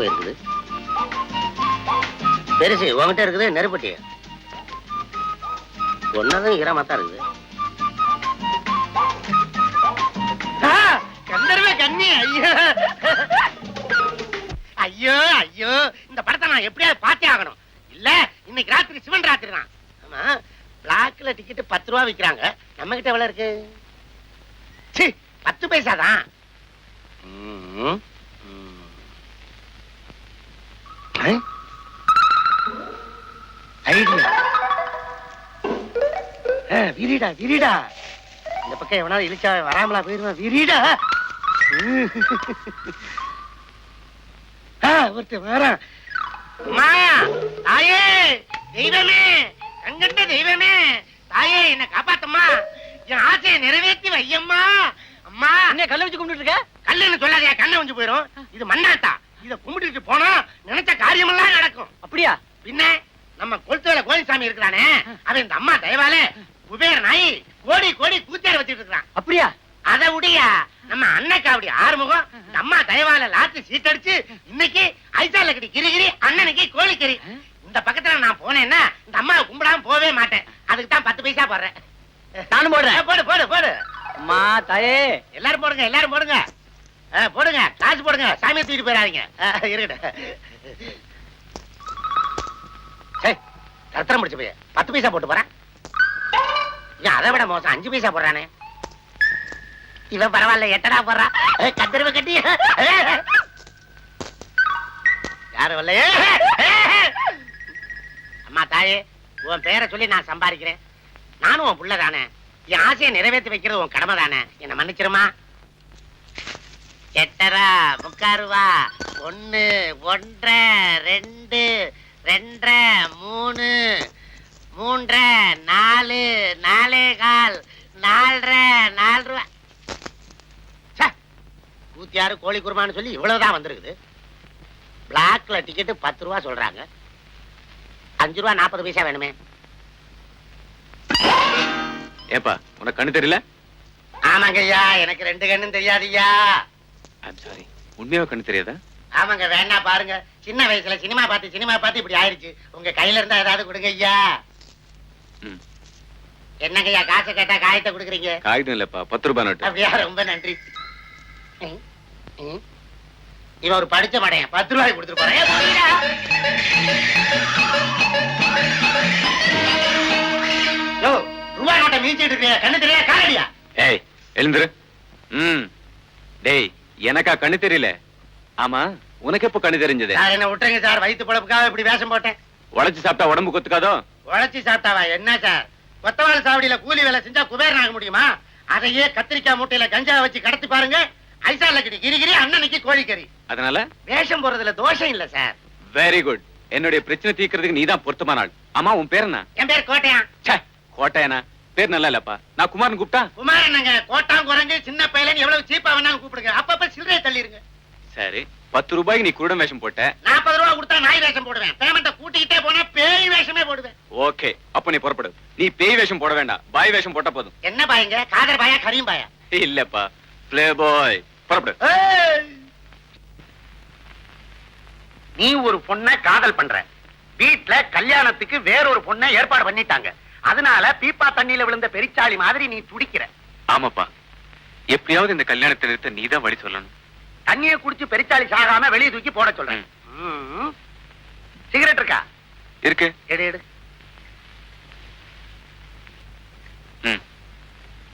போயிருக்குது பெருசு உங்ககிட்ட இருக்குது நெருப்பட்டி. ஒன்னதும் ஈரமா தான் இருக்குது. ஐயோ. ஐயோ இந்த படத்தை நான் எப்படியாவது பார்த்தே ஆகணும். இல்ல இன்னைக்கு ராத்திரி சிவன் ராத்திரி தான். ஆமா பிளாக்ல டிக்கெட் பத்து ரூபா விக்கிறாங்க. நம்ம கிட்ட எவ்வளவு இருக்கு? பத்து பைசா தான் ஐடியா. விரிடா விரிடா. இந்த பக்கம் எவனாவது இழிச்சா வராமலா போயிருவான் விரிடா. ஆ, ஒருத்தன் வரான். அம்மா தாயே தெய்வமே கங்கண்ட தெய்வமே தாயே என்ன காப்பாத்தம்மா. என் ஆசையை நிறைவேற்றி வையம்மா. அம்மா. என்ன கல்ல வச்சு கும்பிட்டு இருக்க? கல்லுன்னு சொல்லாதயா கண்ணை வந்து போயிரும். இது மண்ணாத்தா. இத கும்பிட்டுட்டு போனா நினைச்ச காரியமெல்லாம் நடக்கும். அப்படியா? பின்ன நம்ம கொளுத்துவேல கோயில்சாமி இருக்கிறானே அவன் இந்த அம்மா தயவால குபேர நாய் கோடி கோடி கூத்தாடி வச்சுட்டு இருக்கான் அப்படியா? அத உடையா? நம்ம அண்ணக்காவடி ஆறுமுகம் இந்த அம்மா தயவால லாத்து சீட்டடிச்சு இன்னைக்கு ஐசால கடி கிரிகிரி அண்ணனுக்கு கோழிக்கறி இந்த பக்கத்துல நான் போனேன்னா இந்த அம்மாவை கும்பிடாம போவே மாட்டேன். அதுக்கு தான் பத்து பைசா போடுறேன். நானும் போடுறேன். போடு போடு போடு. அம்மா தாயே. எல்லாரும் போடுங்க எல்லாரும் போடுங்க. போடுங்க காசு போடுங்க சாமியை தூக்கிட்டு போயிடாதீங்க. இருக்கட்டும் சரி முடிச்சு போய் பத்து பைசா போட்டு போறேன் ஏன் அதை விட மோசம் அஞ்சு பைசா போடுறானே. இவன் பரவாயில்ல எட்டடா போடுறான் ஏ, கட்டி. யாரும் இல்லையே அம்மா தாயே உன் பேரை சொல்லி நான் சம்பாதிக்கிறேன். நானும் உன் புள்ள தானே. என் ஆசையை நிறைவேற்றி வைக்கிறது உன் கடமை தானே. என்ன மன்னிச்சிருமா? எட்டரா முக்காருவா ஒண்ணு ஒன்றரை ரெண்டு ரெண்டரை மூணு மூன்றரை நாலு நாலே கால் நாலரை நாலு ரூபா ச்சே, நூத்தியாறு கோழி குருமான்னு சொல்லி இவ்வளவுதான் வந்திருக்குது. பிளாக்ல டிக்கெட்டு பத்து ரூபா சொல்றாங்க. அஞ்சு ரூபா நாற்பது பைசா வேணுமே. ஏப்பா உனக்கு கண்ணு தெரியல? ஆமாங்க ஐயா எனக்கு ரெண்டு கண்ணும் தெரியாதுய்யா. ஐம் சாரி உண்மையாவே கண்ணு தெரியாதா? ஆமாங்க வேணா பாருங்க. சின்ன வயசுல சினிமா பார்த்து சினிமா பார்த்து இப்படி ஆயிருச்சு. உங்க கையில இருந்தா ஏதாவது கொடுங்க ஐயா. ம். என்னங்க ஐயா காசை கேட்டா காயத்தை கொடுக்குறீங்க? காகிதம் இல்லப்பா பத்து ரூபாய் நோட்டு. அப்படியா ரொம்ப நன்றி. இவன் ஒரு படிச்ச மடையன் பத்து ரூபாய் கொடுத்துட்டு போறேன். ரூபாய் நோட்டை மீச்சிட்டு இருக்கீங்க. கண்ணு தெரியா காலடியா? ஏய் எழுந்துரு. ம். டேய் எனக்கா கண்ணு தெரியல. ஆமா உனக்கு எப்போ கண்ணு தெரிஞ்சது? சார் என்ன விட்டுருங்க சார் வயிற்று பொழப்புக்காக இப்படி வேஷம் போட்டேன். உழைச்சு சாப்பிட்டா உடம்பு கொத்துக்காதோ? உழைச்சி சாப்பிட்டாவா? என்ன சார்? கொத்தவாள் சாவடியில கூலி வேலை செஞ்சா குபேரன் ஆக முடியுமா? அதையே கத்திரிக்காய் மூட்டையில கஞ்சா வச்சு கடத்தி பாருங்க. ஐசால கிரி கிரிகிரி அண்ணனுக்கு கோழிக்கறி. அதனால? வேஷம் போறதுல தோஷம் இல்ல சார். வெரி குட் என்னுடைய பிரச்சனை தீர்க்கறதுக்கு நீதான் பொருத்தமான ஆள். ஆமா உன் பேர் என்ன? என் பேர் கோட்டையான். ச்சே கோட்டையனா? பேர் நல்லா இல்லப்பா. நான் குமாரன் கூப்பிட்டா? குமார் என்னங்க? கோட்டான் குரங்கு சின்ன பையலன்னு எவ்வளவு சீப்பா வேணாலும் கூப்பிடுங்க. அப்பப்ப சில்லறையை தள்ளிருங்க. சரி. பத்து ரூபாய்க்கு நீ குருடன் வேஷம் போட்ட. நாற்பது ரூபா கொடுத்தா நாய் வேஷம் போடுவேன். பேமெண்ட்டை கூட்டிக்கிட்டே போனா பேய் வேஷமே போடுவேன். ஓகே. அப்ப நீ புறப்படு. நீ பேய் வேஷம் போட வேண்டாம். பாய் வேஷம் போட்டா போதும். என்ன பாயங்க? காதர் பாயா கரியும் பாயா? இல்லப்பா. பிளே பாய் புறப்படு! நீ ஒரு பொண்ண காதல் பண்ற. வீட்ல கல்யாணத்துக்கு வேறொரு பொண்ண ஏற்பாடு பண்ணிட்டாங்க. அதனால பீப்பா தண்ணியில விழுந்த பெரிச்சாளி மாதிரி நீ துடிக்கிற. ஆமாப்பா. எப்படியாவது இந்த கல்யாணத்தை நிறுத்த நீதான் வழி சொல்லணும். தண்ணியை குடிச்சு பெரிச்சாளி சாகாம வெளியே தூக்கி போட சொல்றேன். சிகரெட் இருக்கா? இருக்கு. எடு எடு.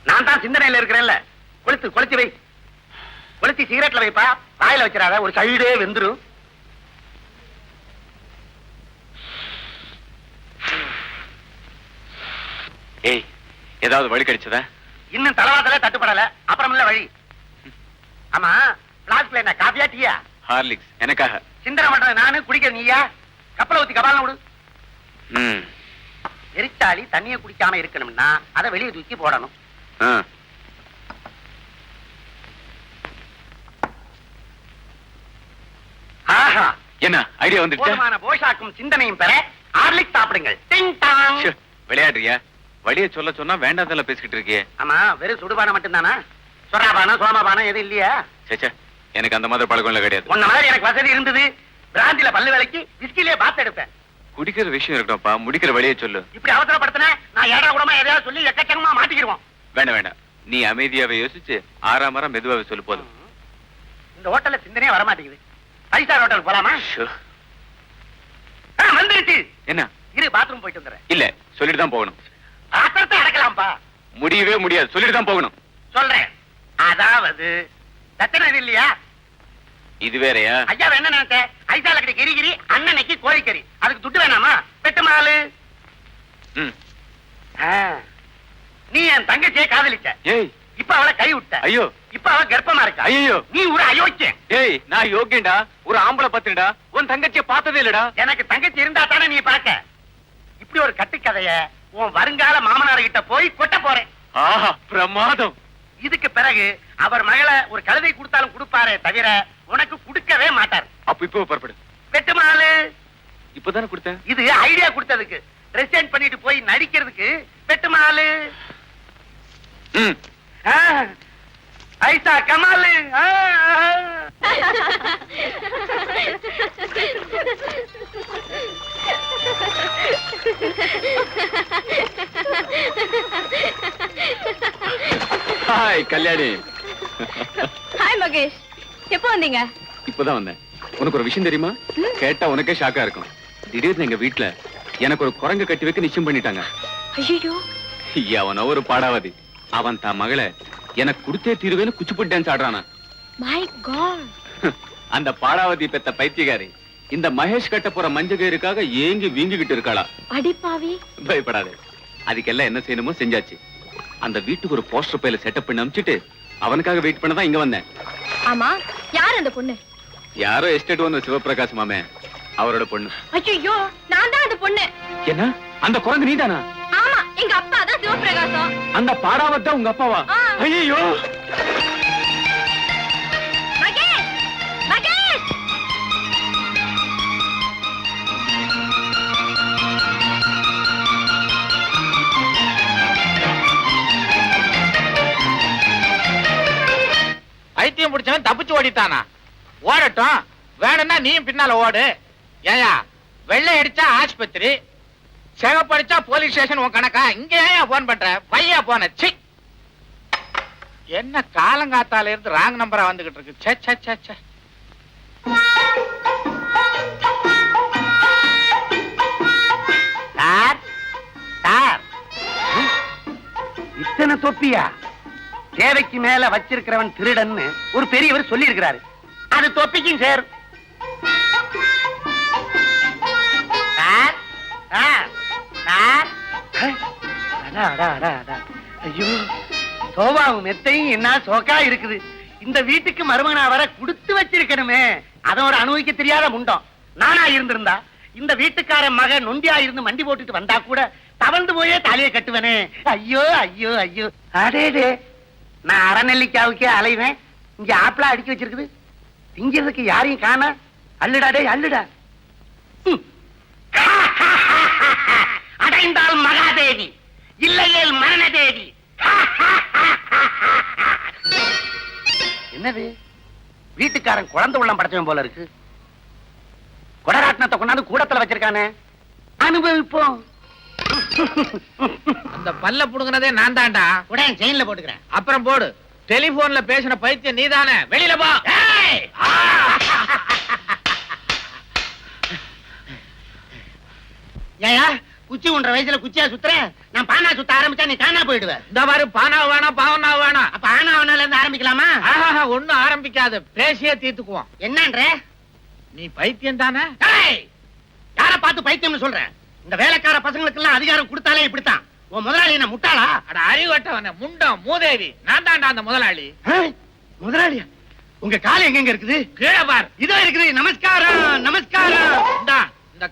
நான் தான் சிந்தனையில இருக்கிறேன்ல. கொளுத்து கொளுத்தி வை. கொளுத்தி சிகரெட்ல வைப்பா. வாயில வச்சிடாத. ஒரு சைடே வெந்துரும் ஏய் ஏதாவது வழி கிடைச்சதா? இன்னும் தலவாதல தட்டுப்படல. அப்புறம் இல்ல வழி. ஆமா பிளாஸ்க்ல என்ன காபியா டீயா? ஹார்லிக்ஸ் எனக்காக. சிந்தனை பண்றது நானு குடிக்கிற நீயா? கப்பலை ஊத்தி கபாலம் விடு. ம். எரிச்சாளி தண்ணியை குடிக்காம இருக்கணும்னா அதை வெளியே தூக்கி போடணும். ஆஹா. என்ன ஐடியா வந்துடுச்சா போதுமான போஷாக்கும் சிந்தனையும் பெற ஹார்லிக் சாப்பிடுங்கள். விளையாடுறியா? வழிய சொல்ல சொன்னா வேண்டாதல பேசிக்கிட்டு இருக்கியே. ஆமா வெறும் சுடுபானம் மட்டும்தானா? சொராபானம் சோமாபானம் எதுவும் இல்லையா? சேச்சே எனக்கு அந்த மாதிரி பழக்கம் இல்ல கிடையாது. உன்ன மாதிரி எனக்கு வசதி இருந்தது. பிராந்தில பல்லு வேலைக்கு விஸ்கிலே பாத்து எடுப்பேன். குடிக்கிற விஷயம் இருக்கட்டும்ப்பா முடிக்கிற வழியை சொல்லு. இப்படி அவசரப்படுத்தின நான் ஏடா கூடமா எதையாவது சொல்லி எக்கச்சக்கமா மாட்டிக்கிடுவோம். வேண்டாம் வேண்டாம். நீ அமைதியாவே யோசிச்சு ஆறாமரம் மெதுவாவே சொல்லு போதும். இந்த ஹோட்டல்ல சிந்தனையே வர மாட்டேங்குது ஃபைவ் ஸ்டார் ஹோட்டல் போலாமா வந்துருச்சு. என்ன? இரு பாத்ரூம் போயிட்டு வந்துடுறேன். இல்ல சொல்லிட்டு தான் போகணும். ஆத்திரத்தை அடக்கலாம்ப்பா. முடியவே முடியாது. சொல்லிட்டு தான் போகணும். சொல்றேன். அதாவது தத்தனை இல்லையா? இது வேறயா? ஐயா என்ன நினைச்ச? ஐசால கடி கிரி கிரி அண்ணனைக்கு கோழிக்கறி அதுக்கு துட்டு வேணாமா? வெட்டு மாலு. நீ என் தங்கச்சியை காதலிச்ச. ஏய். இப்ப அவளை கை விட்ட. ஐயோ. இப்ப அவ கர்ப்பமா இருக்கா? ஐயோ நீ ஒரு அயோக்கியன். ஏய் நான் யோக்கியண்டா ஒரு ஆம்பளை பத்துடா உன் தங்கச்சிய பார்த்ததே இல்லடா. எனக்கு தங்கச்சி இருந்தா தானே நீ பார்க்க. இப்படி ஒரு கட்டுக்கதைய உன் வருங்கால மாமனார் கிட்ட போய் கொட்ட போறேன். ஆஹா பிரமாதம். இதுக்கு பிறகு அவர் மகளை ஒரு கழுதை கொடுத்தாலும் கொடுப்பாரே தவிர உனக்கு கொடுக்கவே மாட்டார். அப்ப இப்போ புறப்படு. வெட்டுமாலு இப்பதானே கொடுத்தேன். இது ஐடியா கொடுத்ததுக்கு. ரெசைன் பண்ணிட்டு போய் நடிக்கிறதுக்கு. வெட்டுமாலு ம். ஆ, ஐசா கமாலு ஆ. ஹாய் கல்யாணி ஹாய் மகேஷ் எப்போ வந்தீங்க? இப்பதான் வந்தேன். உனக்கு ஒரு விஷயம் தெரியுமா? கேட்டா உனக்கே ஷாக்கா இருக்கும். திடீர்னு எங்க வீட்ல எனக்கு ஒரு குரங்கு கட்டி வைக்க நிச்சயம் பண்ணிட்டாங்க. ஐயோ அவன ஒரு பாடாவதி. அவன் தான் மகளை எனக்கு கொடுத்தே தீருவேன்னு குச்சிப்புட்டு டான்ஸ் ஆடுறானா. மை காட் அந்த பாடாவதி பெத்த பைத்தியகாரி இந்த மகேஷ் கட்ட போற மஞ்சகேருக்காக ஏங்கி வீங்கிக்கிட்டு இருக்காளா? அடிப்பாவி. பயப்படாத. அதுக்கெல்லாம் என்ன செய்யணுமோ செஞ்சாச்சு. அந்த வீட்டுக்கு ஒரு போஸ்டர் பையில செட்டப் பண்ணி அனுப்பிச்சிட்டு அவனுக்காக வெயிட் பண்ண தான் இங்க வந்தேன். ஆமா யார் அந்த பொண்ணு? யாரோ எஸ்டேட் ஒன்று சிவபிரகாஷ் மாமே அவரோட பொண்ணு. ஐயோ நான் தான் அந்த பொண்ணு. என்ன? அந்த குரங்கு நீதானா? ஆமா எங்க அப்பா தான் சிவபிரகாசம் அந்த பாடாவத் தான் உங்க அப்பாவா. ஐயோ பைத்தியம் பிடிச்சவன் தப்பிச்சு ஓடிட்டானா? ஓடட்டும். வேணும்னா நீயும் பின்னால ஓடு. ஏயா வெள்ளை அடிச்சா ஆஸ்பத்திரி சிவப்படிச்சா போலீஸ் ஸ்டேஷன் உன் கணக்கா? இங்க ஏன் போன் பண்ற? பையா போன சி என்ன காலங்காத்தால இருந்து ராங் நம்பரா வந்துகிட்டு இருக்கு? சே சே சே சே சார் சார். இத்தனை தொப்பியா? தேவைக்கு மேல வச்சிருக்கிறவன் திருடன்னு ஒரு பெரியவர் சொல்லி இருக்கிறாரு அது தொப்பிக்கும் சார். ஐயோ சோபாவும் மெத்தையும் என்ன சோக்கா இருக்குது. இந்த வீட்டுக்கு மருமகனா வர கொடுத்து வச்சிருக்கணுமே. அதோட அனுபவிக்க தெரியாத முண்டம். நானா இருந்திருந்தா இந்த வீட்டுக்கார மக நொண்டியா இருந்து மண்டி போட்டுட்டு வந்தா கூட தவழ்ந்து போயே தலையை கட்டுவனே. ஐயோ ஐயோ ஐயோ. அடேடே நான் அறநெல்லிக்காவுக்கே அலைவேன். இங்க ஆப்பிளா அடிக்க வச்சிருக்குது. திங்கிறதுக்கு யாரையும் காண. அள்ளுடா அல்லுடா அள்ளுடா. அடைந்தால் மகாதேவி. இல்லையேல் மரணதேவி. என்னது? வீட்டுக்காரன் குழந்தை உள்ளம் படைச்சவன் போல இருக்கு. கொடராட்டினத்தை கொண்டாந்து கூடத்துல வச்சிருக்கானே. அனுபவிப்போம். அந்த பல்ல புடுங்கினதே நான் தான்டா கூட செயின்ல போட்டுக்கிறேன். அப்புறம் போடு. டெலிபோன்ல பேசின பைத்தியம் நீதானே. வெளியில போ. ஏய்! குச்சி உன்ற வயசுல குச்சியா சுத்துறேன் நான் பானா சுத்த ஆரம்பிச்சா நீ காணா போயிடுவ. இந்த மாதிரி பானா வேணாம் பாவனா வேணாம். அப்ப ஆனாவனால இருந்து ஆரம்பிக்கலாமா? ஆஹா ஒண்ணும் ஆரம்பிக்காது. பேசியே தீர்த்துக்குவோம். என்னன்ற? நீ பைத்தியம் தானே! யார பார்த்து பைத்தியம்னு சொல்றேன் இந்த வேலைக்கார பசங்களுக்கு எல்லாம் அதிகாரம் கொடுத்தாலே இப்படித்தான். உன் முதலாளி என்ன முட்டாளா? அட அறிவட்டவன முண்டம் மூதேவி. நான் தான்டா அந்த முதலாளி. முதலாளியா? உங்க கால் எங்க இருக்குது? கீழே பார். இதோ இருக்குது நமஸ்காரம் நமஸ்காரம். இந்தா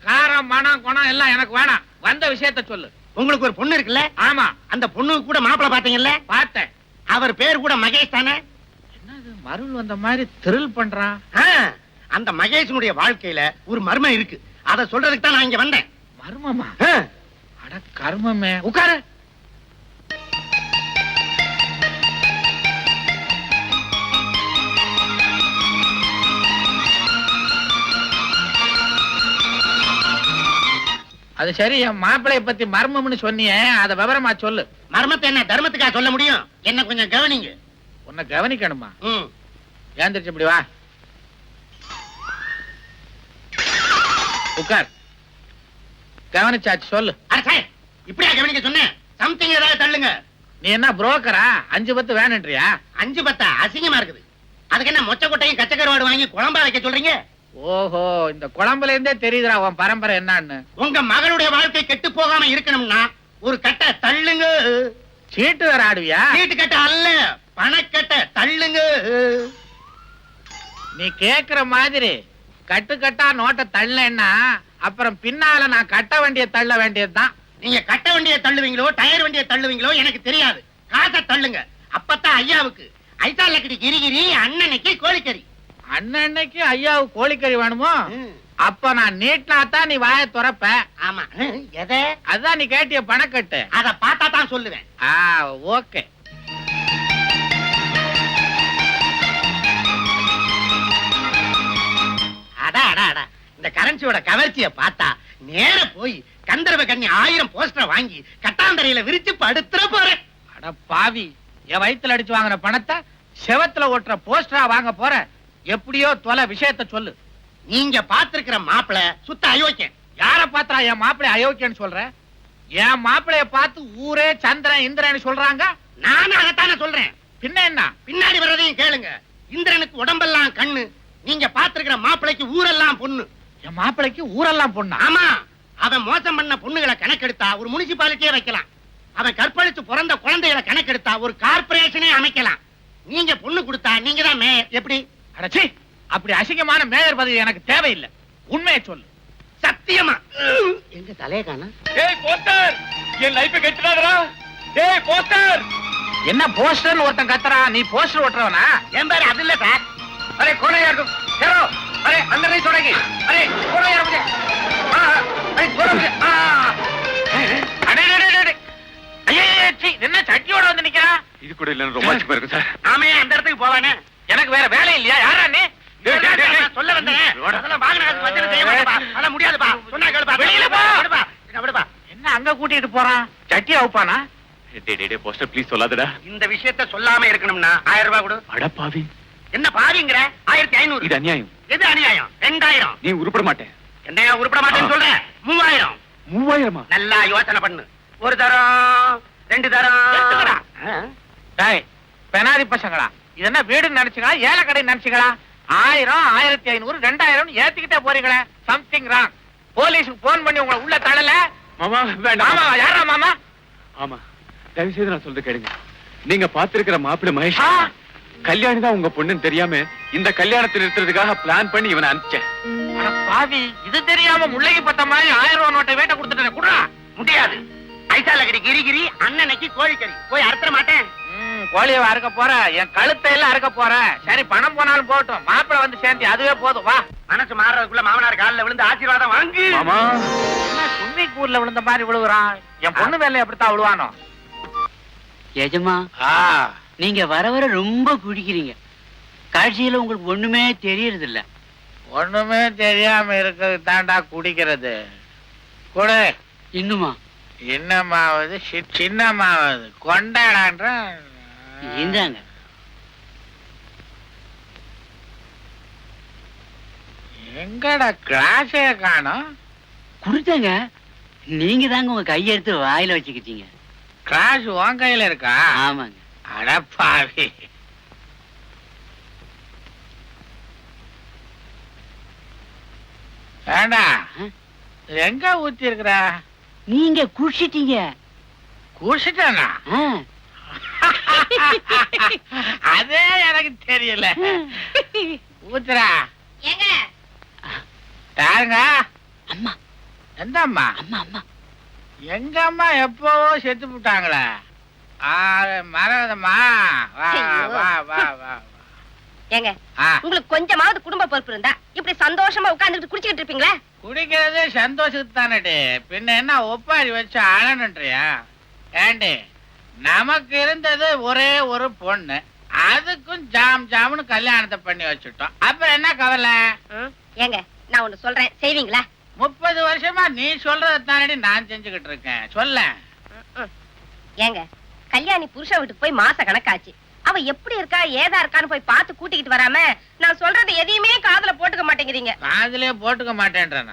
காரம் மனம் குணம் எல்லாம் எனக்கு வேணாம். வந்த விஷயத்த சொல்லு. உங்களுக்கு ஒரு பொண்ணு இருக்குல்ல? ஆமா. அந்த பொண்ணுக்கு கூட மாப்பிளை பாத்தீங்கல்ல பார்த்தேன். அவர் பேர் கூட மகேஷ் தானே? என்னது மருள் வந்த மாதிரி திருள் பண்றான்? அந்த மகேஷனுடைய வாழ்க்கையில ஒரு மர்மம் இருக்கு. அத சொல்றதுக்கு தான் நான் இங்க வந்தேன். மர்மமா ஆ, அட கர்மமே. உட்காரு. அது சரி என் மாப்பிளைய பத்தி மர்மம்னு சொன்னியே அத விவரமா சொல்லு. மர்மத்தை என்ன தர்மத்துக்கா சொல்ல முடியும்? என்ன கொஞ்சம் கவனிங்க. உன்னை கவனிக்கணுமா? ஏந்திரிச்சு இப்படி வா. உட்கார். கவனிச்சாச்சு சொல்லு. இப்படியா கவனிக்க சொன்னேன்? சம்திங் ஏதாவது தள்ளுங்க. நீ என்ன புரோக்கரா அஞ்சு பத்து வேணுன்றியா? அஞ்சு பத்தா? அசிங்கமா இருக்குது. அதுக்கு என்ன மொச்ச கொட்டையும் கச்ச கருவாடு வாங்கி குழம்பா வைக்க சொல்றீங்க? ஓஹோ இந்த குழம்புல இருந்தே தெரியுதுடா உன் பரம்பரை என்னன்னு. உங்க மகளுடைய வாழ்க்கை கெட்டு போகாம இருக்கணும்னா ஒரு கட்டை தள்ளுங்க. சீட்டு வேற ஆடுவியா? வீட்டு கட்டை அல்ல பணக்கட்டை தள்ளுங்க. நீ கேக்குற மாதிரி கட்டு கட்டா நோட்டை தள்ளேன்னா அப்புறம் பின்னால நான் கட்ட வேண்டிய தள்ள வேண்டியதுதான். நீங்க கட்ட வண்டியை தள்ளுவீங்களோ டயர் வண்டியை தள்ளுவீங்களோ எனக்கு தெரியாது. காசை தள்ளுங்க. அப்பதான் ஐயாவுக்கு. ஐசா லக்கடி கிரிகிரி அண்ணனுக்கு கோழிக்கறி. அண்ணன்னைக்கு ஐயாவுக்கு கோழிக்கறி வேணுமோ? அப்ப நான் நீட்டினா தான் நீ வாயை துறப்ப. ஆமா. எதை? அதான் நீ கேட்டிய பணக்கட்டு. அத பார்த்தா தான் சொல்லுவேன். ஆ ஓகே. அடா அடா அடா. இந்த கரன்சியோட கவர்ச்சிய பார்த்தா நேர போய் கந்தர்வ கண்ணி ஆயிரம் போஸ்டர் வாங்கி கட்டாந்தரையில விரிச்சு படுத்துற போறேன். அட பாவி என் வயித்துல அடிச்சு வாங்கின பணத்தை செவத்துல ஒட்டுற போஸ்டரா வாங்க போற? எப்படியோ தொலை விஷயத்த சொல்லு. நீங்க பாத்திருக்கிற மாப்பிள சுத்த அயோக்கியன். யார பாத்தா என் மாப்பிள்ளை அயோக்கியன்னு சொல்ற? என் மாப்பிளைய பார்த்து ஊரே சந்திரன் இந்திரன் சொல்றாங்க? நானும் அதைத்தானே சொல்றேன். பின்ன என்ன? பின்னாடி வர்றதையும் கேளுங்க. இந்திரனுக்கு உடம்பெல்லாம் கண்ணு நீங்க பாத்திருக்கிற மாப்பிளைக்கு ஊரெல்லாம் பொண்ணு. என் மாப்பிளைக்கு ஊரெல்லாம் பொண்ணா? ஆமா அவன் மோசம் பண்ண பொண்ணுகளை கணக்கெடுத்தா ஒரு முனிசிபாலிட்டியே வைக்கலாம். அவன் கற்பழித்து பிறந்த குழந்தைகளை கணக்கெடுத்தா ஒரு கார்பரேஷனே அமைக்கலாம். நீங்க பொண்ணு கொடுத்தா நீங்க தான் மேயர். எப்படி? அடச்சி அப்படி அசிங்கமான மேயர் பதவி எனக்கு தேவையில்லை. உண்மையை சொல்லு. சத்தியமா? எங்க தலைய காணா? ஏய் போஸ்டர்! என் லைஃபை கெட்டுறாதடா ஏய் போஸ்டர்! என்ன போஸ்டர்னு ஒருத்தன் கத்துறான். நீ போஸ்டர் ஒட்டுறவனா என் பேரு அது இல்ல சார். முझे ஆ அடே அடே அடே, அடே ஐயே சீ என்ன சட்டியோட வந்து நிக்கிறா. இது கூட இல்லைன்னு ரொமான்சிக்கா இருக்கும் சார். ஆமையா அந்த இடத்துக்கு போவானே எனக்கு வேற வேலை இல்லையா? யாரா நீ? சொல்ல வந்தேன். அதெல்லாம் வாங்கின காசு வச்சுட்டு செய்ய மாட்டேப்பா. அதெல்லாம் முடியாதுப்பா. சொன்னா கேளுப்பா. வெளியில போ. விடுப்பா. என்ன விடுப்பா? என்ன அங்க கூட்டிட்டு போறான்? சட்டி அவுப்பானா? டேய் டேய் டேய் போஸ்டர் ப்ளீஸ் சொல்லாதடா. இந்த விஷயத்த சொல்லாம இருக்கணும்னா ஆயிரம் ரூபாய் கொடு. அட பாவி என்ன பாவிங்கிற ஆயிரத்தி ஐநூறு. இது அநியாயம். எது அநியாயம்? ரெண்டாயிரம். நீ உருப்பட மாட்டேன். என்னையா உருப்பட மாட்டேன்னு சொல்ற? மூவாயிரம். மூவாயிரமா? நல்லா யோசனை பண்ணு. ஒரு தரம் ரெண்டு தரம்? டேய் பெனாரி பசங்களா? இது என்ன வீடு நினைச்சுங்களா ஏழை கடை நினைச்சுங்களா ஆயிரம் ஆயிரத்தி ஐநூறு ரெண்டாயிரம் ஏத்திக்கிட்டே போறீங்களே. சம்திங் ராங் போலீஸுக்கு போன் பண்ணி உங்களை உள்ள தள்ளல? மாமா மாமா வேண்டாம் யாரா மாமா? ஆமா தயவு செய்து நான் சொல்றது கேளுங்க. நீங்க பாத்திருக்கிற மாப்பிள்ளை மகேஷ். கல்யாணி தான் உங்க பொண்ணுன்னு தெரியாம இந்த கல்யாணத்தை நிறுத்துறதுக்காக பிளான் பண்ணி இவனை அனுப்பிச்சேன். அட பாவி இது தெரியாம முல்லைக்கு பத்த மாதிரி ஆயிரம் ரூபாய் நோட்டை வேட்ட கொடுத்துட்டேன் குடுறா. முடியாது. ஐசா லக்கடி கிரிகிரி அண்ணனைக்கு கோழிக்கறி. போய் அறுத்துற மாட்டேன். கோழியை அறுக்க போற என் கழுத்தை எல்லாம் அறுக்க போற. சரி பணம் போனாலும் போகட்டும். மாப்பிளை வந்து சேர்ந்து அதுவே போதும். வா. மனசு மாறுறதுக்குள்ள மாமனார் காலில் விழுந்து ஆசீர்வாதம் வாங்கு. மாமா. என்ன சும்மி கூர்ல விழுந்த மாதிரி விழுகுறான்? என் பொண்ணு வேலை அப்படித்தான் விழுவானோ? எஜமா ஆ. நீங்க வர வர ரொம்ப குடிக்கிறீங்க. காட்சியில உங்களுக்கு ஒண்ணுமே தெரியறது இல்ல ஒண்ணுமே தெரியாம இருக்கிறது தாண்டா குடிக்கிறது. குடு. இன்னுமா? இன்னமாவது சின்னமாவது. கொண்டாடான்ற. இந்தாங்க. எங்கடா கிளாஸே காணோம்? கொடுத்தாங்க. நீங்க தாங்க உங்க கையெடுத்து வாயில வச்சுக்கிட்டீங்க. கிளாஸ் உன் கையில இருக்கா? ஆமாங்க. அடப்பாவி. ஏண்டா? எங்க ஊத்தி இருக்கிற நீங்க குடிச்சிட்டீங்க. குடிச்சிட்டானா. அதே எனக்கு தெரியல. ஊத்துறா. ஏங்க. யாருங்க? அம்மா. எந்த அம்மா? அம்மா அம்மா. எங்க அம்மா எப்பவோ செத்து போட்டாங்களே. மறந்தம்மா வா ஐயோ. வா வா வா. ஏங்க உங்களுக்கு கொஞ்சமாவது குடும்ப பொறுப்பு இருந்தா இப்படி சந்தோஷமா உட்கார்ந்துட்டு குடிச்சிட்டு இருப்பீங்களா? குடிக்கிறது சந்தோஷத்துக்கு தானே பின்ன என்ன ஒப்பாரி வச்சு அழனுன்றியா? ஏண்டி நமக்கு இருந்தது ஒரே ஒரு பொண்ணு. அதுக்கும் ஜாம் ஜாம்னு கல்யாணத்தை பண்ணி வச்சுட்டோம். அப்புறம் என்ன கவலை? ஏங்க நான் ஒண்ணு சொல்றேன். செய்வீங்களா? முப்பது வருஷமா நீ சொல்றத தானடி நான் செஞ்சுக்கிட்டு இருக்கேன். சொல்ல. ஏங்க கல்யாணி புருஷன் வீட்டுக்கு போய் மாச கணக்காச்சு. அவ எப்படி இருக்கா ஏதா இருக்கான்னு போய் பார்த்து கூட்டிக்கிட்டு வராம நான் சொல்றது எதையுமே காதுல போட்டுக்க மாட்டேங்கிறீங்க. காதுலயே போட்டுக்க மாட்டேன்றேன்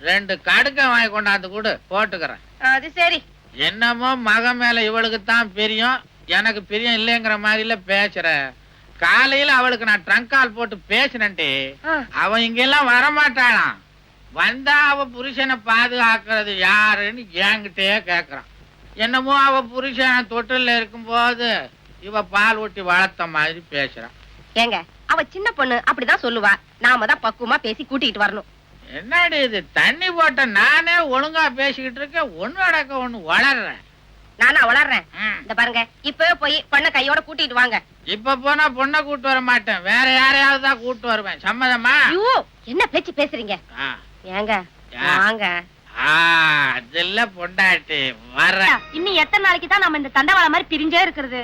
ரெண்டு கடுக்க வாங்கி கொண்டாந்து கூட போட்டுக்கிறேன். அது சரி. என்னமோ மகன் மேல இவளுக்கு தான் பிரியம் எனக்கு பிரியம் இல்லைங்கிற மாதிரில பேசுற. காலையில அவளுக்கு நான் ட்ரங்க் கால் போட்டு பேசினேன்டி ஆ. அவ இங்கெல்லாம் வரமாட்டாளாம் வந்தா அவ புருஷனை பாதுகாக்கிறது யாருன்னு என்கிட்டயே கேக்குறான். என்னமோ அவ புருஷன் தொட்டில்ல இருக்கும்போது இவ பால் ஊட்டி வளர்த்த மாதிரி பேசுறான் ஏங்க அவ சின்ன பொண்ணு அப்படிதான் சொல்லுவா. நாம தான் பக்குவமா பேசி கூட்டிக்கிட்டு வரணும். என்னடி இது? தண்ணி போட்ட நானே ஒழுங்கா பேசிக்கிட்டு இருக்கேன் ஒண்ணு அடக்க ஒண்ணு வளர்றேன். நானா வளர்றேன். இந்த பாருங்க இப்பவே போய் பொண்ண கையோட கூட்டிட்டு வாங்க. இப்ப போனா பொண்ணை கூட்டு வர மாட்டேன் வேற யாரையாவது தான் கூட்டு வருவேன். சம்மதமா? என்ன பேச்சு பேசுறீங்க. ஏங்க. வாங்க. ஆ, அதுல பொண்டாட்டி வர. இன்னும் எத்தனை நாளைக்கு தான் நம்ம இந்த தண்டவாளம் மாதிரி பிரிஞ்சே இருக்கிறது?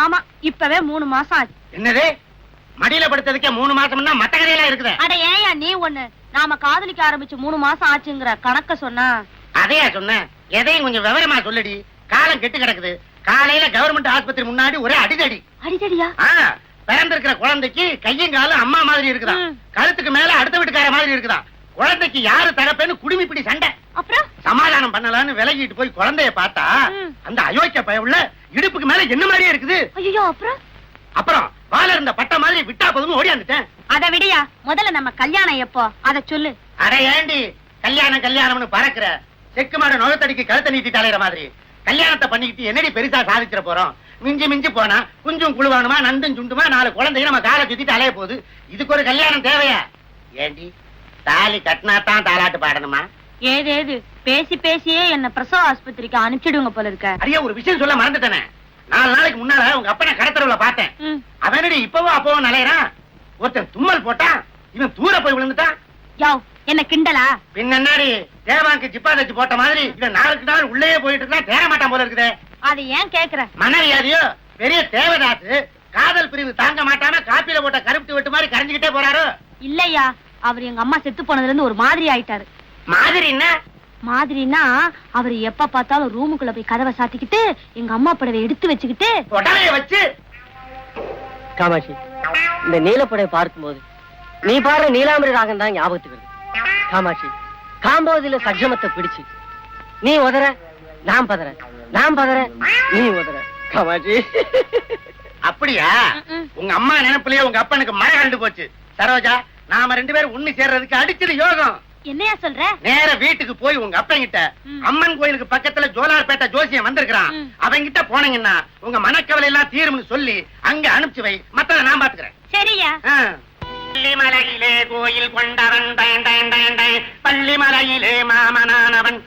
ஆமா இப்பவே மூணு மாசம் ஆச்சு. என்னது? மடியில படுத்ததுக்கே மூணு மாசம்னா மத்த கதையெல்லாம் இருக்குது. அட ஏயா நீ ஒண்ணு. நாம காதலிக்க ஆரம்பிச்சு மூணு மாசம் ஆச்சுங்கிற கணக்க சொன்னா? அதையா சொன்னேன் எதையும் கொஞ்சம் விவரமா சொல்லடி. காலம் கெட்டு கிடக்குது. காலையில கவர்மெண்ட் ஆஸ்பத்திரி முன்னாடி ஒரே அடிதடி. அடிதடியா? பிறந்திருக்கிற குழந்தைக்கு கையும் காலும் அம்மா மாதிரி இருக்குதாம் ம். கழுத்துக்கு மேல அடுத்த வீட்டுக்கார மாதிரி இருக்குதாம் குழந்தைக்கு யாரு தகப்பேன்னு குடுமி பிடி சண்டை. அப்புறம்? சமாதானம் பண்ணலாம்னு விலகிட்டு போய் குழந்தைய பார்த்தா. அந்த அயோக்கிய பயவுள்ள இடுப்புக்கு மேல என்ன மாதிரியே இருக்குது? ஐயோ அப்புறம்? அப்புறம் வாழ இருந்த பட்ட மாதிரி விட்டா போதும் ஓடியாந்துட்டேன். அத விடியா முதல்ல நம்ம கல்யாணம் எப்போ? அத சொல்லு. அட ஏண்டி கல்யாணம் கல்யாணம்னு பறக்குற? செக்கு மாடு நுகத்தடிக்கு கழுத்தை நீட்டிட்டு அலையிற மாதிரி. கல்யாணத்தை பண்ணிக்கிட்டு என்னடி பெருசா சாதிச்சிட போறோம்? மிஞ்சி மிஞ்சி போனா குஞ்சும் குழுவானுமா நண்டும் சுண்டுமா நாலு குழந்தைங்க நம்ம காலை சுத்திட்டு அலைய போகுது. இதுக்கு ஒரு கல்யாணம் தேவையா? ஏண்டி தாலி கட்டினா தான் தாலாட்டு பாடணுமா? ஏது ஏது? பேசி பேசியே என்ன பிரசவ ஆஸ்பத்திரிக்கு அனுப்பிச்சிடுங்க போல இருக்க. அடியே ஒரு விஷயம் சொல்ல மறந்துட்டேனே. நாலு நாளைக்கு முன்னால உங்க அப்பனை கடத்தரவுல பார்த்தேன். அவனடி இப்பவும் அப்பவும் நலையறான்? ஒருத்தன் தும்மல் போட்டான் இவன் தூர போய் விழுந்துட்டான். யோவ் என்ன கிண்டலா? பின்ன என்னடி? தேவாங்கு ஜிப்பா தச்சு போட்ட மாதிரி இவன் நாளுக்கு நாள் உள்ளே போயிட்டு இருந்தா தேர மாட்டான் போல இருக்குதே. அது ஏன் கேக்குற? மனவியாதியோ பெரிய தேவதாசு காதல் பிரிவு தாங்க மாட்டாம காப்பில போட்ட கருப்பு வெட்டு மாதிரி கரைஞ்சுக்கிட்டே போறாரு? இல்லையா? அவர் எங்க அம்மா செத்து போனதுல இருந்து ஒரு மாதிரி ஆயிட்டாரு. மாதிரி என்ன மாதிரினா அவர் எப்ப பார்த்தாலும் ரூமுக்குள்ள போய் கதவை சாத்திக்கிட்டு எங்க அம்மா படவை எடுத்து வச்சுக்கிட்டு உடலைய வச்சு? காமாட்சி இந்த நீலப்படை பார்க்கும்போது நீ பாடுற நீலாம்பரி ராகம் தான் ஞாபகத்துக்கு வருது. காமாட்சி காம்போதில சஜமத்தை பிடிச்சு நீ உதற நான் பதற நான் பதற நீ உதற. காமாட்சி. அப்படியா? உங்க அம்மா நினைப்புலயே உங்க அப்பனுக்கு மழை கண்டு போச்சு. சரோஜா நாம ரெண்டு பேரும் ஒண்ணு சேர்றதுக்கு அடிச்சது யோகம். என்னையா சொல்ற? நேர வீட்டுக்கு போய் உங்க அப்பங்கிட்ட. அம்மன் கோயிலுக்கு பக்கத்துல ஜோலார்பேட்டை ஜோசியம் வந்திருக்கிறான். அவங்கிட்ட போனீங்கன்னா உங்க மனக்கவலை எல்லாம் தீரும்னு சொல்லி அங்க அனுப்பிச்சு வை. மத்தத நான் பாத்துக்கிறேன். சரியா. பள்ளிமலையிலே கோயில் கொண்டவன். பள்ளிமலையிலே மாமனானவன்.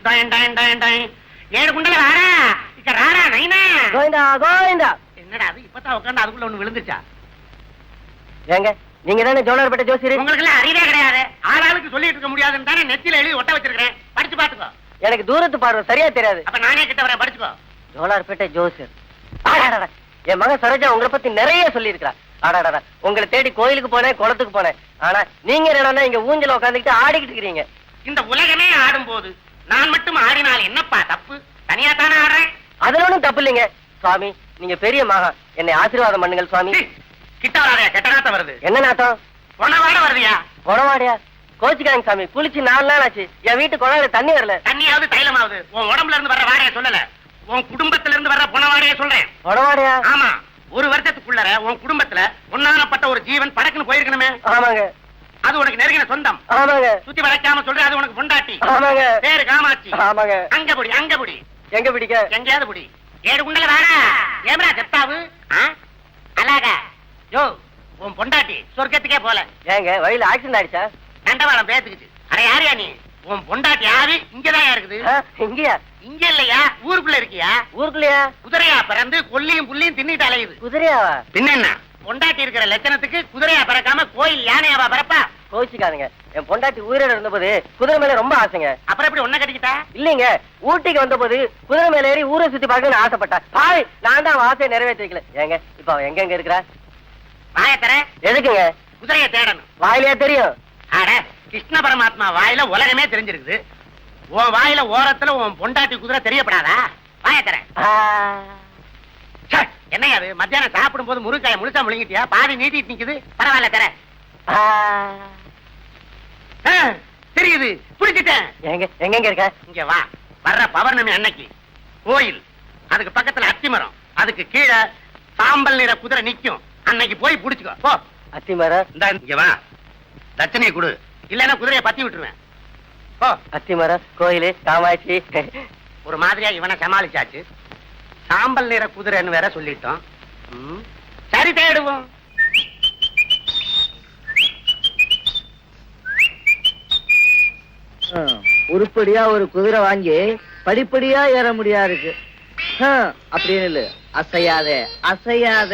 ஏழு குண்டல ராரா இக்க ராரா நைனா. கோவிந்தா கோவிந்தா. என்னடா அது? இப்பதான் உட்காந்து அதுக்குள்ள ஒண்ணு விழுந்துச்சா ஏங்க? நீங்க தானே ஜோலார்பேட்டை ஜோசியர்? உங்களுக்கு எல்லாம் அறிவே கிடையாது. ஆளாளுக்கு சொல்லிட்டு இருக்க முடியாதுன்னு தானே நெத்தியில எழுதி ஒட்ட வச்சிருக்கிறேன். படிச்சு பாத்துக்கோ எனக்கு தூரத்து பார்வை சரியா தெரியாது. அப்ப நானே கிட்ட வரேன் படிச்சுக்கோ. ஜோலார்பேட்டை ஜோசியர். என் மகன் சரோஜா உங்களை பத்தி நிறைய சொல்லியிருக்கிறா ஆடாடாடா. உங்களை தேடி கோயிலுக்கு போனேன் குளத்துக்கு போனேன். ஆனா நீங்க என்னன்னா இங்க ஊஞ்சல உட்காந்துக்கிட்டு ஆடிக்கிட்டு இருக்கிறீங்க? இந்த உலகமே ஆடும் போது நான் மட்டும் ஆடினால் என்னப்பா தப்பு? தனியா தானே ஆடுறேன்? அதுல ஒண்ணும் தப்பு இல்லைங்க. சுவாமி நீங்க பெரிய மகன் என்னை ஆசீர்வாதம் பண்ணுங்கள் சுவாமி. சீ, கிட்ட நாத்தம் வருது. என்ன நாட்டம் பொண்ணவாட வருதியா? உடவாடியா கோச்சிக்காங்க சாமி. குளிச்சு நாலு நாள் ஆச்சு. என் வீட்டு தண்ணி வரல. தண்ணியாவது தைலமாவது. உன் உடம்புல இருந்து வர்ற வாடைய சொல்லல. உன் குடும்பத்துல இருந்து வர்ற பொணவாடைய சொல்றேன். உடவாடியா ஆமா. ஒரு வருஷத்துக்குள்ளர உன் குடும்பத்துல ஒன்னானப்பட்ட ஒரு ஜீவன் படக்குன்னு போயிருக்கணுமே. ஆமாங்க. அது உனக்கு நெருங்கின சொந்தம். ஆமாங்க. சுத்தி வளைக்காம சொல்ற அது உனக்கு பொண்டாட்டி. ஆமாங்க. பேரு காமாட்சி. ஆமாங்க. அங்க புடி அங்க புடி. எங்க பிடிக்க? எங்கேயாவது புடி. ஏழு குண்டல வாடா. ஏமரா செப்தாவு அழகா யோ உன் பொண்டாட்டி சொர்க்கத்துக்கே போல. ஏங்க வழியில ஆக்சிடென்ட் ஆயிடுச்சா? தண்டவாளம் பேத்துக்குச்சு அட யாரியா நீ? உன் பொண்டாட்டி ஆவி இங்கதான் இருக்குது. இங்கயா? இங்க இல்லையா? ஊருக்குள்ள இருக்கியா? ஊருக்குள்ளயா? குதிரையா பிறந்து கொல்லியும் புள்ளியும் தின்னுட்டு அலையுது. குதிரையாவா? பின்ன பொண்டாட்டி இருக்கிற லட்சணத்துக்கு குதிரையா பிறக்காம கோயில் யானையாவா பிறப்பா? கோச்சிக்காதுங்க என் பொண்டாட்டி உயிரோட இருந்தபோது குதிரை மேல ரொம்ப ஆசைங்க. அப்புறம் எப்படி ஒன்ன கட்டிக்கிட்டா? இல்லைங்க ஊட்டிக்கு வந்தபோது குதிரை மேல ஏறி ஊரை சுத்தி பார்க்கணும்னு ஆசைப்பட்டா. பாய் நான் தான் ஆசையை நிறைவேற்றி வைக்கல ஏங்க இப்ப அவ எங்க எங்க இருக்கிறா? வாய தர எதுக்குங்க? குதிரைய தேடணும். வாயிலையா தெரியும். அட கிருஷ்ண பரமாத்மா வாயில உலகமே தெரிஞ்சிருக்குது. உன் வாயில ஓரத்துல உன் பொண்டாட்டி குதிரை தெரியப்படாதா? வாய என்னையா அது? மத்தியானம் சாப்பிடும் போது முருங்காய முழுசா முழுங்கிட்டியா? பாதி நீட்டிட்டு நிக்குது. பரவாயில்ல தரேன் ஆ, தெரியுது. புடிச்சிட்டேன். எங்க எங்க இருக்க? இங்க வா. வர்ற பௌர்ணமி அன்னைக்கு கோயில். அதுக்கு பக்கத்துல அத்திமரம். அதுக்கு கீழே சாம்பல் நிற குதிரை நிக்கும். அன்னைக்கு போய் புடிச்சுக்கோ. போ. அத்திமரம் இந்த இங்க வா. தட்சணையை கொடு. இல்லைன்னா குதிரையை பத்தி விட்டுருவேன். போ. அத்திமரம் கோயிலு காமாட்சி. ஒரு மாதிரியா இவனை சமாளிச்சாச்சு. சாம்பல் நிற குதிரைன்னு வேற சொல்லிட்டோம். சரி தேடுவோம். உருப்படியா ஒரு குதிரை வாங்கி படிப்படியா ஏற முடியா இருக்கு. ஹம், அப்படின்னு இல்ல அசையாத அசையாத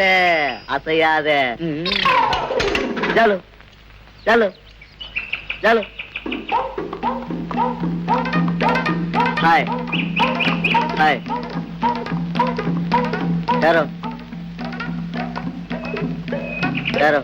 அசையாத. ஜாலு ஜாலு ஜாலு. Hi hi. யாரோ? யாரோ?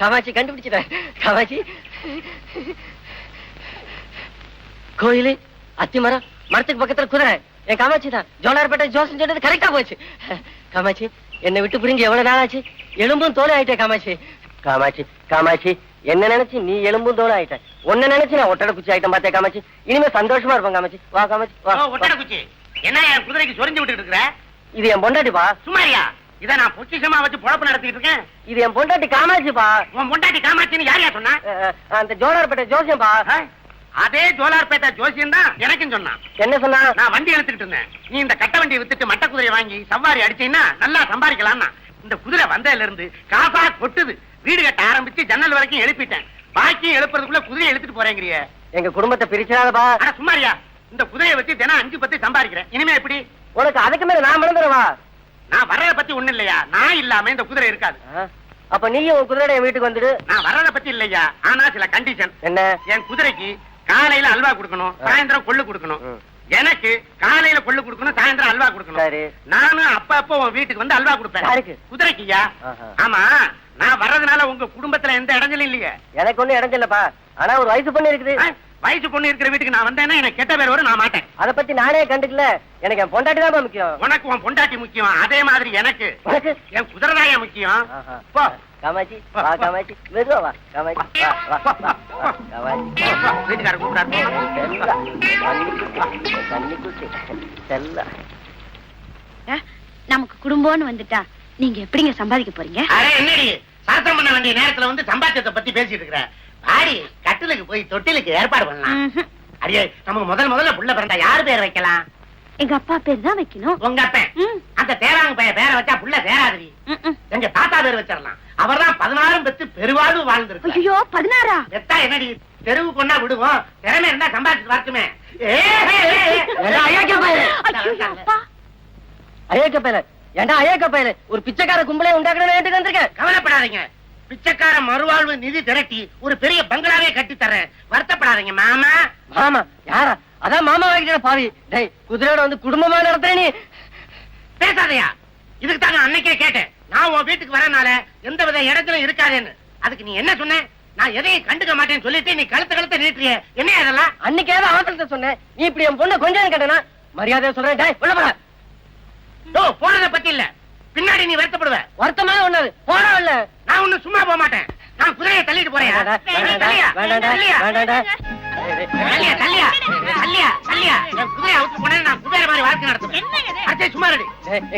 காமாட்சி கண்டுபிடிச்சிட்டேன். காமாட்சி கோயிலு அத்திமரம் மரத்துக்கு பக்கத்துல குதிரை. என் காமாட்சி தான். ஜோலார்பேட்டை ஜோசன் சொன்னது கரெக்டா போச்சு. காமாட்சி என்னை விட்டு புரிஞ்சு எவ்வளவு நாள் ஆச்சு எலும்பும் தோலை ஆயிட்டே காமாட்சி காமாட்சி காமாட்சி என்ன நினைச்சு நீ எலும்பும் தோலை ஆயிட்ட. உன்னை நினைச்சு நான் ஒட்டடை குச்சி ஆயிட்டேன் பார்த்தே காமாட்சி இனிமே சந்தோஷமா இருப்பேன் காமாட்சி வா காமாட்சி வா ஒட்டடை குச்சி. என்ன என் குதிரைக்கு சொரிஞ்சு விட்டுட்டு இருக்கிற? இது என் பொண்டாட்டிப்பா சும்மாரியா இத நான் பொக்கிஷமா வச்சு பொழப்பு நடத்திட்டு இருக்கேன். இது என் பொண்டாட்டி காமாட்சிப்பா உன் பொண்டாட்டி காமாட்சின்னு யாரையா சொன்னா? அஹ், அந்த ஜோலார்பேட்டை ஜோசியம்பா? அதே ஜோலார்பேட்டை ஜோசியம் தான் எனக்கும் சொன்னான். என்ன சொன்னா? நான் வண்டி எடுத்துக்கிட்டு இருந்தேன். நீ இந்த கட்ட வண்டியை வித்துட்டு மட்ட குதிரையை வாங்கி சவாரி அடிச்சீங்கன்னா நல்லா சம்பாதிக்கலாம்னா. இந்த குதிரை வந்ததுல இருந்து காசா கொட்டுது. வீடு கட்ட ஆரம்பிச்சு ஜன்னல் வரைக்கும் எழுப்பிட்டேன். பாக்கி எழுப்புறதுக்குள்ள குதிரையை எடுத்துட்டு போறேங்கிறிய. எங்க குடும்பத்தை பிரிச்சாதப்பா ஆனா சும்மாரியா இந்த குதிரையை வச்சு தினம் அஞ்சு பத்து சம்பாதிக்கிறேன். இனிமே எப்படி? உனக்கு அதுக்கு மேல நான் மறந்துடுவா நான் வர்றத பத்தி ஒண்ணு இல்லையா? நான் இல்லாம இந்த குதிரை இருக்காது. அப்ப நீயும் உன் என் வீட்டுக்கு வந்துடு. நான் வர்றத பத்தி இல்லையா? ஆனா சில கண்டிஷன் என்ன? என் குதிரைக்கு காலையில அல்வா கொடுக்கணும் சாயந்தரம் கொள்ளு கொடுக்கணும். எனக்கு காலையில கொள்ளு கொடுக்கணும் சாயந்தரம் அல்வா கொடுக்கணும். நானும் அப்ப அப்ப உன் வீட்டுக்கு வந்து அல்வா கொடுப்பேன்? குதிரைக்குயா. ஆமா. நான் வர்றதுனால உங்க குடும்பத்துல எந்த இடைஞ்சலும் இல்லையே. எனக்கு ஒண்ணும் இடைஞ்சலப்பா ஆனா ஒரு வயசு பொண்ணு இருக்குது. வயசு பொண்ணு இருக்கிற வீட்டுக்கு நான் வந்தேன்னா எனக்கு கெட்ட பேர் வரும் நான் மாட்டேன். அத பத்தி நானே கண்டுக்கல. எனக்கு என் பொண்டாட்டி தான் முக்கியம். உனக்கு உன் பொண்டாட்டி முக்கியம் அதே மாதிரி எனக்கு. என் குதிரைதாயா முக்கியம். போ. காமாட்சி வா காமாட்சி மெதுவா வா காமாட்சி வா வா வா, வா காமாட்சி வீட்டுக்காரர் கூப்பிடாரு. தண்ணி குச்சி செல்ல. நமக்கு குடும்பம்னு வந்துட்டா நீங்க எப்படிங்க சம்பாதிக்க போறீங்க? அரே என்னடி? சாஸ்திரம் பண்ண வேண்டிய நேரத்துல வந்து சம்பாத்தியத்தை பத்தி பேசிட்டு இருக்கிற? ஆடி கட்டிலுக்கு போய் தொட்டிலுக்கு ஏற்பாடு பண்ணலாம். அடியே நமக்கு முதல் முதல்ல புள்ள பிறந்தா யாரு பேர் வைக்கலாம் எங்க அப்பா பேர் தான் வைக்கணும் உங்க அப்பன் அந்த தேராங்க பைய பேரை வச்சா புள்ள ம். எங்க தாத்தா பேர் வச்சிடலாம் அவர்தான் பதினாறும் பெத்து பெருவாழ்வு வாழ்ந்திருக்கு ஐயோ பதினாறா பெத்தா என்னடி தெருவு கொண்டா விடுவோம் திறமை இருந்தா சம்பாதிச்சு. ஏடா, ஐயாக்கா பையலே. ஏண்டா அயோக்க பையல ஒரு பிச்சைக்கார கும்பலே உண்டாக்கணும் வீட்டுக்கு வந்திருக்கேன் கவலைப்படாதீங்க பிச்சைக்கார மறுவாழ்வு நிதி திரட்டி ஒரு பெரிய பங்களாவே கட்டி தரேன் வருத்தப்படாதீங்க மாமா. மாமா யாரா? அதான் மாமா வாங்கிட்ட பாவி. டேய் குதிரையோட வந்து குடும்பமா நடத்துற நீ. பேசாதயா. இதுக்கு தாங்க அன்னைக்கே கேட்டேன். நான் உன் வீட்டுக்கு வரனால எந்த வித இடத்துல இருக்காதேன்னு. அதுக்கு நீ என்ன சொன்ன? நான் எதையும் கண்டுக்க மாட்டேன்னு சொல்லிட்டு நீ கழுத்த கழுத்த நீட்டுறிய. என்ன அதெல்லாம்? அன்னைக்கு ஏதோ அவசரத்தை சொன்னேன் நீ இப்படி என் பொண்ணை கொஞ்சம் கேட்டனா? மரியாதையா சொல்றேன். டேய் உள்ள ஓ போனதை பத்தி இல்ல. பின்னாடி நீ வருத்தப்படுவ. வருத்தமான ஒண்ணாது போடா இல்ல நான் ஒண்ணு சும்மா போக மாட்டேன். நான் குதிரையை தள்ளிட்டு போறேன். தள்ளியா? தள்ளியா? தள்ளியா தள்ளியா? என் குதிரையை அவுத்து போனேன் நான் குதிரை மாதிரி வாழ்க்கை நடத்துவேன். அச்சே சும்மா ரெடி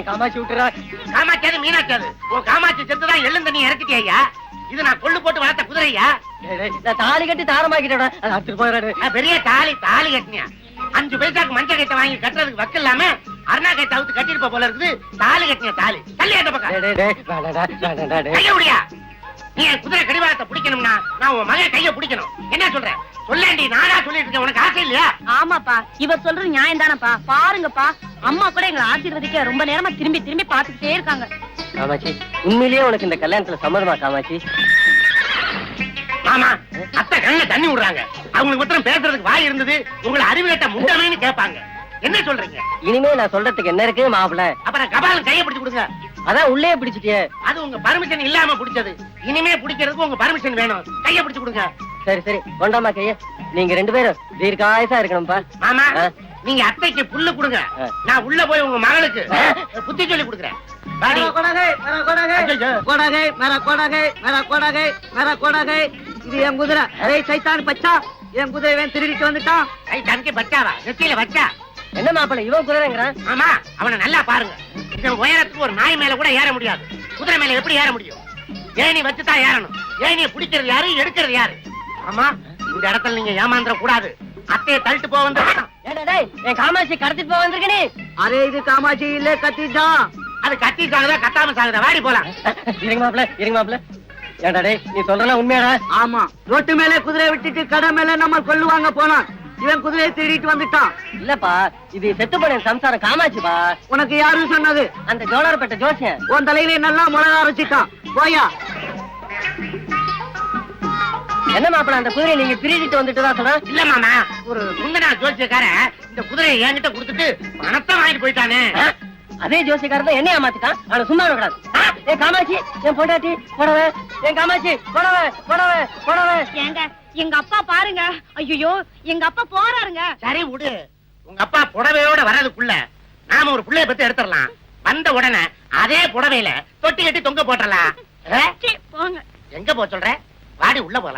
காமாட்சி விட்டுறா. காமாட்சியாது மீனாட்சியாது உன் காமாட்சி செத்துதான் எள்ளும் தண்ணி இறக்கிட்டியா இது நான் கொள்ளு போட்டு வளர்த்த குதிரையா? தாலி கட்டி தாரமாக்கிட்டேன் அதை நான் பெரிய தாலி தாலி கட்டினியா? அஞ்சு பைசாக்கு மஞ்சள் கைத்த வாங்கி கட்டுறதுக்கு வக்கு இல்லாம அருணா கைத்த அவுத்து கட்டிருப்ப போல இருக்குது. தாலி கட்டினிய தாலி. தள்ளி அந்த பக்கம். கைய முடியா நீ என் குதிரை கடிவாளத்தை பிடிக்கணும்னா நான் உன் மகன் கைய பிடிக்கணும். என்ன சொல்ற? சொல்லேண்டி நானா சொல்லிட்டு இருக்கேன். உனக்கு ஆசை இல்லையா? ஆமாப்பா. இவர் சொல்றது நியாயம் தானப்பா பாருங்கப்பா. அம்மா கூட எங்களை ஆசீர்வதிக்க ரொம்ப நேரமா திரும்பி திரும்பி பாத்துக்கிட்டே இருக்காங்க. காமாட்சி உண்மையிலேயே உனக்கு இந்த கல்யாணத்துல சம்மதமா காமாட்சி? ஆமா அத்தை கண்ணுல தண்ணி விடுறாங்க. அவங்களுக்கு மாத்திரம் பேசுறதுக்கு வாய் இருந்தது உங்களை அறிவு கட்ட முண்டமேன்னு கேட்பாங்க. என்ன சொல்றீங்க? இனிமே நான் சொல்றதுக்கு என்ன இருக்கு மாப்பிள அப்புறம் கபாலம் கையை பிடிச்சு கொடுங்க. அதான் உள்ளே பிடிச்சிட்டியே. அது உங்க பர்மிஷன் இல்லாம பிடிச்சது. இனிமே பிடிக்கிறதுக்கு உங்க பர்மிஷன் வேணும். கையை பிடிச்சு கொடுங்க. சரி சரி. கொண்டாமா கைய. நீங்க ரெண்டு பேரும் தீர்க்காயசா இருக்கணும்பா. மாமா ஆ. நீங்க அத்தைக்கு புல்லு கொடுங்க. நான் உள்ள போய் உங்க மகளுக்கு புத்தி சொல்லி கொடுக்குறேன். வாடி. ஐயையோ. கொடகை மேல கொடகை மேல கொடகை மேல கொடகை இது என் குதிரை. அரே சைத்தான் பச்சா. என் குதிரை இவன் திருடிட்டு வந்துட்டான். கை தனக்கு பச்சாவா? நெத்தியில வச்சா என்ன மாப்பிள இவன் குதிரைங்கிறான்? ஆமா அவனை நல்லா பாருங்க. இந்த உயரத்துக்கு ஒரு நாய் மேல கூட ஏற முடியாது. குதிரை மேல எப்படி ஏற முடியும்? ஏணி வச்சுதான் ஏறணும். ஏணியை பிடிக்கிறது யாரு எடுக்கிறது யாரு? ஆமா இந்த இடத்துல நீங்க ஏமாந்துட கூடாது அத்தையை தள்ளிட்டு போக வந்து ஏடா டேய் என் காமாட்சி கடத்திட்டு போக வந்திருக்க நீ? அரே இது காமாட்சி இல்ல கத்திட்டான். அது கத்தி சாகுதா கத்தாம சாகுதா. வாடி போலாம். இருங்க மாப்பிள இருங்க மாப்பிள ஏடா டேய் நீ சொல்றலாம் உண்மையாடா? ஆமா. ரோட்டு மேல குதிரை விட்டுட்டு கடை மேல நம்ம கொள்ளுவாங்க போனான். இவன் குதிரையை திருடிட்டு வந்துட்டான். இல்லப்பா இது செத்து போன சம்சாரம் காமாட்சிப்பா. உனக்கு யாரும் சொன்னது? அந்த ஜோலார்பேட்டை ஜோசியன். உன் தலையில நல்லா மிளகா அரைச்சிட்டான். போயா. என்ன மாப்பிள அந்த குதிரையை நீங்க திருடிட்டு வந்துட்டு தான் சொல்றேன் இல்ல மாமா ஒரு முந்தினா ஜோசியக்காரன் இந்த குதிரையை என்கிட்ட கொடுத்துட்டு பணத்தை வாங்கிட்டு போயிட்டானே. அதே ஜோசியக்காரன் தான் என்ன ஏமாத்திட்டான். அவனை சும்மா விடாது என் காமாட்சி என் பொண்டாட்டி புடவை? என் காமாட்சி புடவை புடவை புடவை? ஏங்க எங்க அப்பா பாருங்க. ஐயோ எங்க அப்பா போறாருங்க. சரி விடு. உங்க அப்பா புடவையோட வர்றதுக்குள்ள நாம ஒரு புள்ளைய பத்தி எடுத்துடலாம். வந்த உடனே அதே புடவையில தொட்டி கட்டி தொங்க? சீ, போங்க. எங்க போ சொல்ற? வாடி உள்ள போலாம்.